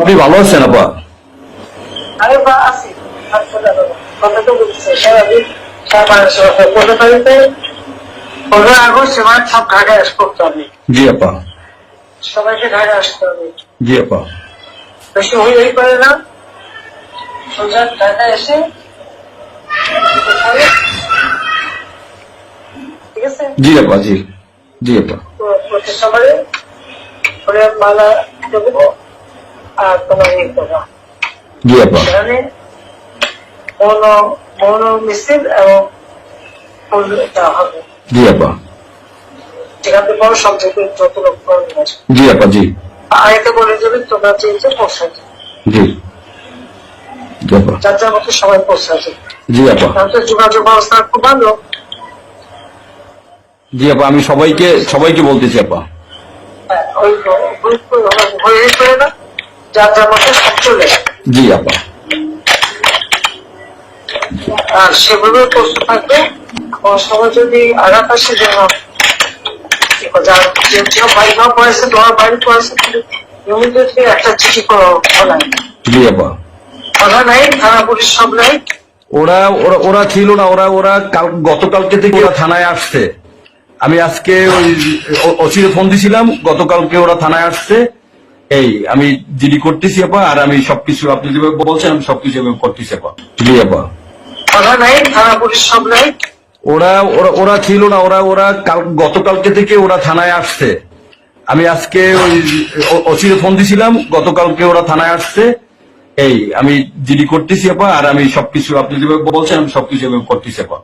আপনি ভালো আছেন আপা? আরে বা আছি। কথা তো বলছে। সারাদিন সব ঢাকায় হবে জি আপা। সবাইকে ঢাকায় আসতে হবে। জি আপা। বেশি হই হই করে না। সোজা ঢাকায় এসে ঠিক আছে? জি আপা জি। জি আপা। প্রতি মালা দেবো। তোমার ইয়ে করব জি আপা মৌন মৌন জি জি জি বলে তোমরা চেয়েছে পৌঁছাতে জি যার যার মতো সবাই পৌঁছাতে জি আপা তাহলে যোগাযোগ ব্যবস্থা খুব ভালো জি আপা আমি সবাইকে সবাইকে বলতেছি আপা হ্যাঁ, ওই হয়ে করে না যার যার মতো চলে জি আপা। আর সেভাবে প্রস্তুত থাকবে। সবাই যদি আঘাত আসে যেন যার যে যে বাড়ি ঘর পড়েছে তোমার বাড়ি পড়েছে ইমিডিয়েটলি একটা চিঠি করো বলাই জি আপা। কথা নাই থানা পুলিশ সব নাই। ওরা ওরা ওরা ছিল না ওরা ওরা কাল গতকালকে থেকে ওরা থানায় আসছে। আমি আজকে ওই ওসিরে ফোন দিছিলাম গতকালকে ওরা থানায় আসছে। এই আমি জিডি করতেছি আপা আর আমি সবকিছু আপনি যেভাবে বলছেন আমি সবকিছু এভাবে করতেছি আপা। জি আপা। ওরা ওরা ওরা ছিল না ওরা ওরা কাল গতকালকে থেকে ওরা থানায় আসছে। আমি আজকে ওই ওসিরে ফোন দিছিলাম গতকালকে ওরা থানায় আসছে। এই আমি জিডি করতেছি আপা আর আমি সবকিছু আপনি যেভাবে বলছেন আমি সবকিছু এভাবে করতেছি আপা।